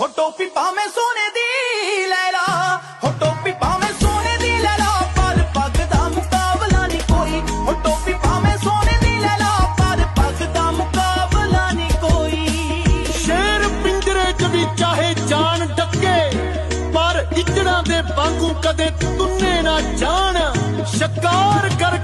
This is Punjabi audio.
ਹੋ ਟੋਪੀ ਭਾਵੇਂ ਸੋਨੇ ਦੀ ਲੈ ਲਾ, ਹੋ ਟੋਪੀ ਭਾਵੇਂ ਸੋਨੇ ਦੀ ਲੈ ਲਾ, ਪਰ ਪੱਗ ਦਾ ਮੁਕਾਬਲਾ ਨਹੀਂ ਕੋਈ। ਹੋ ਟੋਪੀ ਭਾਵੇਂ ਸੋਨੇ ਦੀ ਲੈ ਲਾ, ਪਰ ਪੱਗ ਦਾ ਮੁਕਾਬਲਾ ਨਹੀਂ ਕੋਈ। ਸ਼ੇਰ ਪਿੰਜਰੇ 'ਚ ਵੀ ਚਾਹੇ ਜਾਨ ਡੱਕੇ, ਪਰ ਇਜੜਾਂ ਦੇ ਵਾਂਗੂ ਕਦੇ ਤੁੰਨੇ ਨਾ ਜਾਣ। ਸ਼ਿਕਾਰ ਕਰ